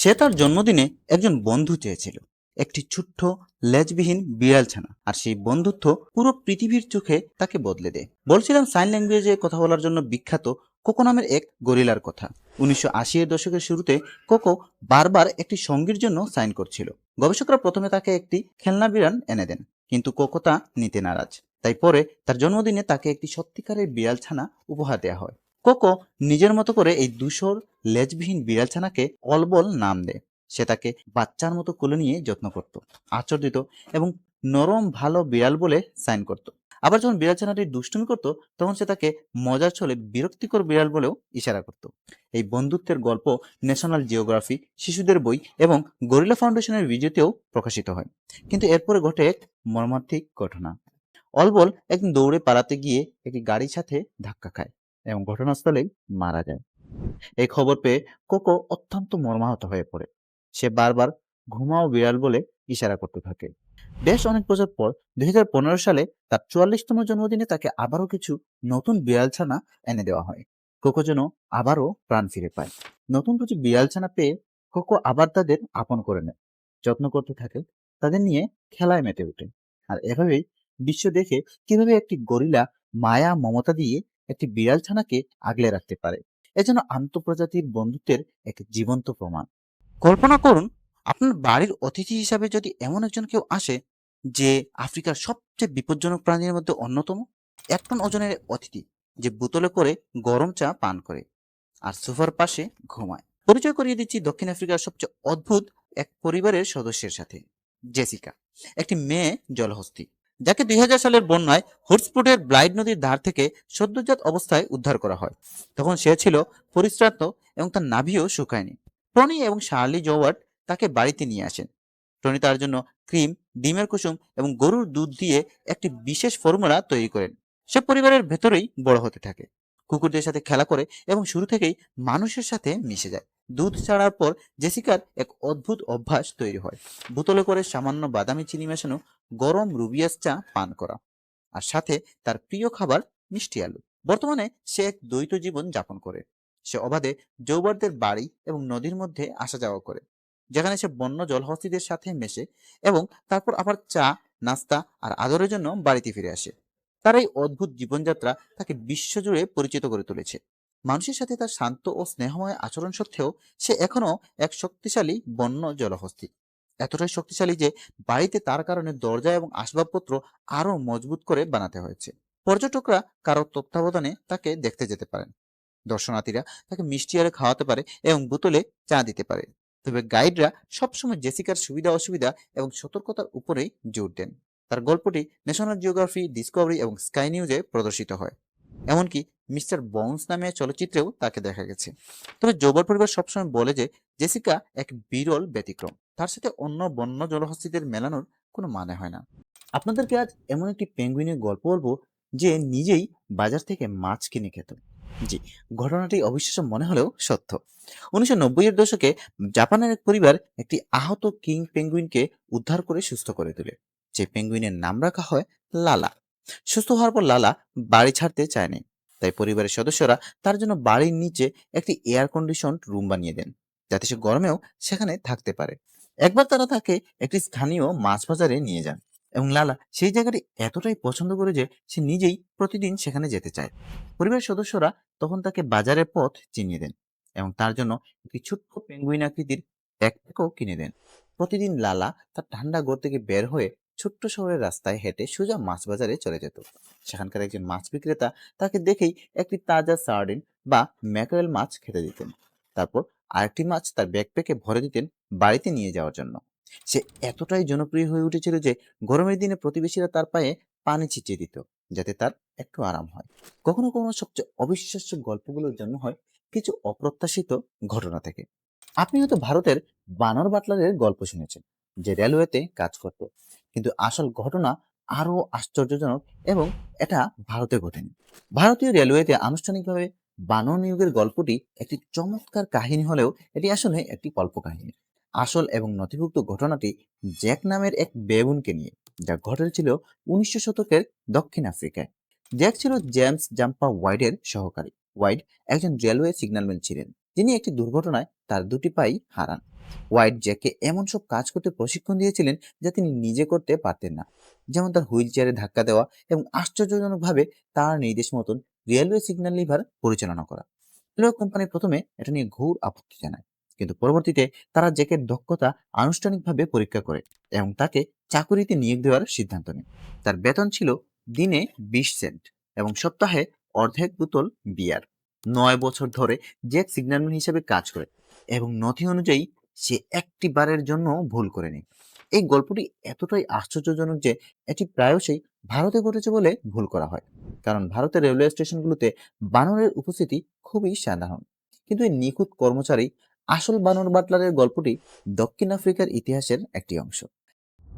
সে তার জন্মদিনে একজন বন্ধু চেয়েছিল, একটি ছোট্ট, লেজবিহীন বিড়াল ছানা, আর সেই বন্ধুত্ব পুরো পৃথিবীর চোখে তাকে বদলে দেয়। বলছিলাম সাইন ল্যাঙ্গুয়েজে কথা বলার জন্য বিখ্যাত কোকো নামের এক গরিলার কথা। উনিশশো আশি এর দশকের শুরুতে কোকো বারবার একটি সঙ্গীর জন্য সাইন করছিল। গবেষকরা প্রথমে তাকে একটি খেলনা বিড়াল এনে দেন, কিন্তু কোকো তা নিতে নারাজ। তাই পরে তার জন্মদিনে তাকে একটি সত্যিকারের বিড়াল ছানা উপহার দেওয়া হয়। কোকো নিজের মতো করে এই দুশোর লেজবিহীন বিড়াল ছানাকে অলবল নাম দেয়। সে তাকে বাচ্চার মতো কোলে নিয়ে যত্ন করত আচর দিত এবং নরম ভালো বিড়াল বলে সাইন করত। আবার যখন বিড়াল ছানাটি দুষ্টুমি করত, তখন সে তাকে মজার ছলে বিরক্তিকর বিড়াল বলেও ইশারা করত। এই বন্ধুত্বের গল্প ন্যাশনাল জিওগ্রাফি, শিশুদের বই এবং গরিলা ফাউন্ডেশনের ভিডিওতেও প্রকাশিত হয়। কিন্তু এরপরে ঘটে এক মর্মান্তিক ঘটনা। অলবল একদিন দৌড়ে পালাতে গিয়ে একটি গাড়ির সাথে ধাক্কা খায়। এবং ঘটনাস্থলেই মারা যায়। এই খবর পেয়ে কোকো অত্যন্ত মর্মাহত হয়ে পড়ে। সে বারবার ঘুমাও বিড়াল বলে ইশারা করতে থাকে। বেশ অনেক বছর পর দুই হাজার পনেরো সালে তার চুয়াল্লিশতম জন্মদিনে তাকে আবারও কিছু নতুন বিড়াল ছানা এনে দেওয়া হয়। কোকো যেন আবারও প্রাণ ফিরে পায়। নতুন কিছু বিড়াল ছানা পেয়ে কোকো আবার তাদের আপন করে নেয়। যত্ন করতে থাকে, তাদের নিয়ে খেলায় মেতে ওঠে। আর এভাবেই বিশ্ব দেখে কীভাবে একটি গরিলা মায়া মমতা দিয়ে একটি বিড়াল ছানাকে আগলে রাখতে পারে। এ যেন আন্তঃপ্রজাতির বন্ধুত্বের এক জীবন্ত প্রমাণ। কল্পনা করুন, আপনার বাড়ির অতিথি হিসাবে যদি এমন একজন কেউ আসে, যে আফ্রিকার সবচেয়ে বিপজ্জনক প্রাণীর মধ্যে অন্যতম, এক টন ওজনের অতিথি যে বোতলে করে গরম চা পান করে আর সোফার পাশে ঘুমায়। পরিচয় করিয়ে দিচ্ছি দক্ষিণ আফ্রিকার সবচেয়ে অদ্ভুত এক পরিবারের সদস্যের সাথে, জেসিকা। একটি মেয়ে জলহস্তি। যাকে দুই হাজার সালের বন্যায় হুটস্পুটের ব্লাইড নদীর ধার থেকে সদ্যজাত অবস্থায় উদ্ধার করা হয়। তখন সে ছিল পরিশ্রান্ত এবং তার নাভিও শুকায়নি। টনি এবং শার্লি জোয়ার্ড তাকে বাড়িতে নিয়ে আসেন। টনি তার জন্য ক্রিম, ডিমের কুসুম এবং গরুর দুধ দিয়ে একটি বিশেষ ফর্মুলা তৈরি করেন। সে পরিবারের ভেতরেই বড় হতে থাকে। কুকুরদের সাথে খেলা করে এবং শুরু থেকেই মানুষের সাথে মিশে যায়। দুধ ছাড়ার পর জেসিকার এক অদ্ভুত অভ্যাস তৈরি হয়। বোতলে করে সামান্য বাদামি চিনি মেশানো গরম রুবিয়াস চা পান করা আর সাথে তার প্রিয় খাবার মিষ্টি আলু। বর্তমানে সে এক দ্বৈত জীবন যাপন করে। সে অবাধে জৌবারদের বাড়ি এবং নদীর মধ্যে আসা যাওয়া করে, যেখানে সে বন্য জলহস্তিদের সাথে মেশে এবং তারপর আবার চা, নাস্তা আর আদরের জন্য বাড়িতে ফিরে আসে। তার এই অদ্ভুত জীবনযাত্রা তাকে বিশ্বজুড়ে পরিচিত করে তুলেছে। মানুষের সাথে তার শান্ত ও স্নেহময় আচরণ সত্ত্বেও সে এখনও এক শক্তিশালী বন্য জলহস্তি। এতটাই শক্তিশালী যে বাড়িতে তার কারণে দরজা এবং আসবাবপত্র আরও মজবুত করে বানাতে হয়েছে। পর্যটকরা কারও তত্ত্বাবধানে তাকে দেখতে যেতে পারেন। দর্শনার্থীরা তাকে মিষ্টি আরে খাওয়াতে পারে এবং বোতলে চা দিতে পারে। তবে গাইডরা সবসময় জেসিকার সুবিধা অসুবিধা এবং সতর্কতার উপরেই জোর দেন। তার গল্পটি ন্যাশনাল জিওগ্রাফি, ডিসকভারি এবং স্কাই নিউজে প্রদর্শিত হয়। এমনকি মিস্টার বন্স নামে চলচ্চিত্রেও তাকে দেখা গেছে। তবে জোবার পরিবার সবসময় বলে যে, জেসিকা এক বিরল ব্যতিক্রম। তার সাথে অন্য বন্য জলহস্তিদের মেলানোর কোনো মানে হয় না। আপনাদেরকে আজ এমন একটি পেঙ্গুইনের গল্প বলব যে নিজেই বাজার থেকে মাছ কিনে খেত। জি, ঘটনাটি অবিশ্বাস্য মনে হলেও সত্য। উনিশশো নব্বইয়ের দশকে জাপানের এক পরিবার একটি আহত কিং পেঙ্গুইনকে উদ্ধার করে সুস্থ করে তোলে। যে পেঙ্গুইনের নাম রাখা হয় লালা। সুস্থ হওয়ার পর লালা বাড়ি ছাড়তে চায়নি। তাই পরিবারের সদস্যরা তার জন্য বাড়ির নিচে একটি এয়ার কন্ডিশন রুম বানিয়ে দেন, যাতে সে গরমেও সেখানে থাকতে পারে। একবার তারা তাকে একটি স্থানীয় মাছ বাজারে নিয়ে যান এবং লালা সেই জায়গাটি এতটাই পছন্দ করে যে সে নিজেই প্রতিদিন সেখানে যেতে চায়। পরিবারের সদস্যরা তখন তাকে বাজারের পথ চিনিয়ে দেন এবং তার জন্য একটি ছোট্ট পেঙ্গুইন আকৃতির ব্যাকপ্যাকও কিনে দেন। প্রতিদিন লালা তার ঠান্ডা ঘর থেকে বের হয়ে ছোট্ট শহরের রাস্তায় হেঁটে সোজা মাছ বাজারে চলে যেত। সেখানকার একজন মাছ বিক্রেতা তাকে দেখেই একটি তাজা সার্ডিন বা ম্যাকারেল মাছ খেতে দিতেন। তারপর আরেকটি মাছ তার ব্যাকপ্যাকে ভরে দিতেন বাড়িতে নিয়ে যাওয়ার জন্য। সে এতটাই জনপ্রিয় হয়ে উঠেছিল যে গরমের দিনে প্রতিবেশীরা তার পায়ে পানি ছিটিয়ে দিত, যাতে তার একটু আরাম হয়। কখনো কখনো সবচেয়ে অবিশ্বাস্য গল্পগুলোর জন্য হয় কিছু অপ্রত্যাশিত ঘটনা থেকে। আপনি হয়তো ভারতের বানর বাটলারের গল্প শুনেছেন, যে রেলওয়েতে কাজ করত। কিন্তু আসল ঘটনা আরও আশ্চর্যজনক এবং এটা ভারতে ঘটেনি। ভারতীয় রেলওয়েতে আনুষ্ঠানিকভাবে বানর নিয়োগের গল্পটি একটি চমৎকার কাহিনী হলেও এটি আসলে একটি কল্পকাহিনী আসল এবং নথিভুক্ত ঘটনাটি জ্যাক নামের এক বেবুনকে নিয়ে, যা ঘটেছিল উনিশশো শতকের দক্ষিণ আফ্রিকায়। জ্যাক ছিল জেমস জাম্পা ওয়াইডের সহকারী। ওয়াইড একজন রেলওয়ে সিগন্যালম্যান ছিলেন। যিনি একটি দুর্ঘটনায় তার দুটি পাই হারান। হোয়াইট জ্যাককে এমন সব কাজ করতে প্রশিক্ষণ দিয়েছিলেন যা তিনি নিজে করতে পারতেন না। যেমন তার হুইল চেয়ারে ধাক্কা দেওয়া এবং আশ্চর্যজনকভাবে তার নির্দেশ মতন রেলওয়ে সিগন্যাল লিভার পরিচালনা করা। রেলওয়ে কোম্পানি প্রথমে এটা নিয়ে ঘোর আপত্তি জানায়, কিন্তু পরবর্তীতে তারা জ্যাকের দক্ষতা আনুষ্ঠানিকভাবে পরীক্ষা করে এবং তাকে চাকুরিতে নিয়োগ দেওয়ার সিদ্ধান্ত নেয়। তার বেতন ছিল দিনে বিশ সেন্ট এবং সপ্তাহে অর্ধেক বোতল বিয়ার। নয় বছর ধরে জ্যাক সিগন্যালম্যান হিসেবে কাজ করে। এবং নথি অনুযায়ী সে একটি বারের জন্য ভুল করেনি এই গল্পটি এতটাই আশ্চর্যজনক যে এটি প্রায়শই ভারতে ঘটেছে বলে ভুল করা হয়। কারণ ভারতের রেলওয়ে স্টেশনগুলোতে বানরের উপস্থিতি খুবই সাধারণ। কিন্তু এই নিখুঁত কর্মচারী আসল বানর বাটলারের গল্পটি দক্ষিণ আফ্রিকার ইতিহাসের একটি অংশ।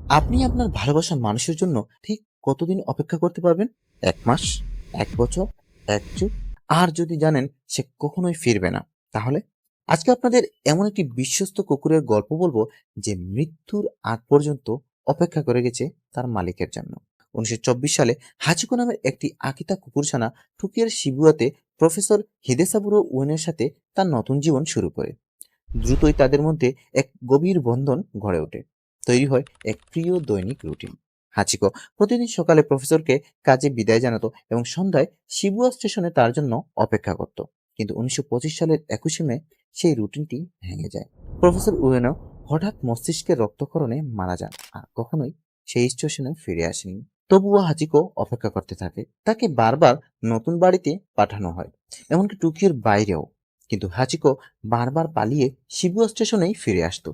আপনি আপনার ভালোবাসার মানুষের জন্য ঠিক কতদিন অপেক্ষা করতে পারবেন? এক মাস? এক বছর? এক যুগ? আর যদি জানেন, সে কখনোই ফিরবে না। তাহলে? আজকে আপনাদের এমন একটি বিশ্বস্ত কুকুরের গল্প বলব, যে মৃত্যুর আগ পর্যন্ত অপেক্ষা করে গেছে তার মালিকের জন্য। উনিশশো চব্বিশ সালে হাচিকো নামের একটি আকিতা কুকুরছানা টুকিয়ার শিবুয়াতে প্রফেসর হিদেসাবুরো উয়েনের সাথে তার নতুন জীবন শুরু করে। দ্রুতই তাদের মধ্যে এক গভীর বন্ধন গড়ে ওঠে। তৈরি হয় এক প্রিয় দৈনিক রুটিন। হাচিকো প্রতিদিন সকালে প্রফেসরকে কাজে বিদায় জানাতো এবং সন্ধ্যায় শিবুয়া স্টেশনে তার জন্য অপেক্ষা করত। কিন্তু উনিশশো পঁচিশ সালের একুশে মে সেই রুটিনটি ভেঙে যায়। প্রফেসর উয়েনো হঠাৎ মস্তিষ্কের রক্তক্ষরণে মারা যান আর কখনোই সেই স্টেশনে ফিরে আসেনি তবুও হাচিকো অপেক্ষা করতে থাকে। তাকে বারবার নতুন বাড়িতে পাঠানো হয়, এমনকি টুকিওর বাইরেও। কিন্তু হাচিকো বারবার পালিয়ে শিবুয়া স্টেশনেই ফিরে আসতো।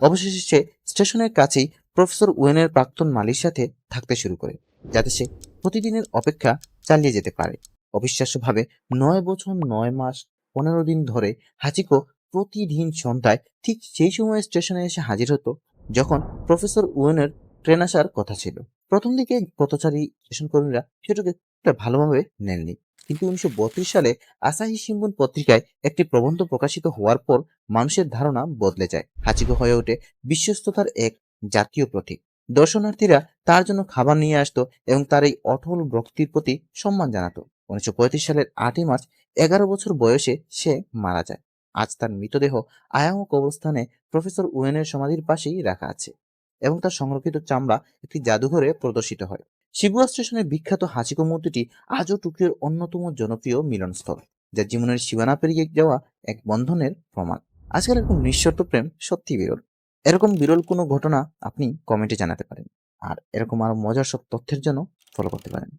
অবশেষে সে স্টেশনের কাছেই প্রফেসর ওয়েনের প্রাক্তন মালির সাথে থাকতে শুরু করে, যাতে সে প্রতিদিনের অপেক্ষা চালিয়ে যেতে পারে। অবিশ্বাস্যভাবে নয় বছর, নয় মাস, পনেরো দিন ধরে হাচিকো প্রতিদিন সন্ধ্যায় ঠিক সেই সময় স্টেশনে এসে হাজির হতো যখন প্রফেসর ওয়েনের ট্রেন আসার কথা ছিল। প্রথম দিকে পথচারী স্টেশন কর্মীরা সেটাকে ভালোভাবে নেননি। কিন্তু উনিশশো বত্রিশ সালে আসাহি সিম্বুন পত্রিকায় একটি প্রবন্ধ প্রকাশিত হওয়ার পর মানুষের ধারণা বদলে যায়। হাচিকো হয়ে ওঠে বিশ্বস্ততার এক জাতীয় প্রতীক। দর্শনার্থীরা তার জন্য খাবার নিয়ে আসতো এবং তার এই অটল ভক্তির প্রতি সম্মান জানাতো। উনিশশো পঁয়ত্রিশ সালের আটই মার্চ, এগারো বছর বয়সে সে মারা যায়। আজ তার মৃতদেহ আয়ামো কবরস্থানে প্রফেসর ওয়েনের সমাধির পাশেই রাখা আছে এবং তার সংরক্ষিত চামড়া একটি জাদুঘরে প্রদর্শিত হয়। শিবুয়া স্টেশনের বিখ্যাত হাচিকো মূর্তিটি আজও টোকিওর অন্যতম জনপ্রিয় মিলনস্থল, যা জীবনের সীমানা পেরিয়ে যাওয়া এক বন্ধনের প্রমাণ। আজকাল এরকম নিঃশর্ত প্রেম সত্যি বিরল। এরকম বিরল কোনো ঘটনা আপনি কমেন্টে জানাতে পারেন। আর এরকম আরও মজার সব তথ্যের জন্য ফলো করতে পারেন।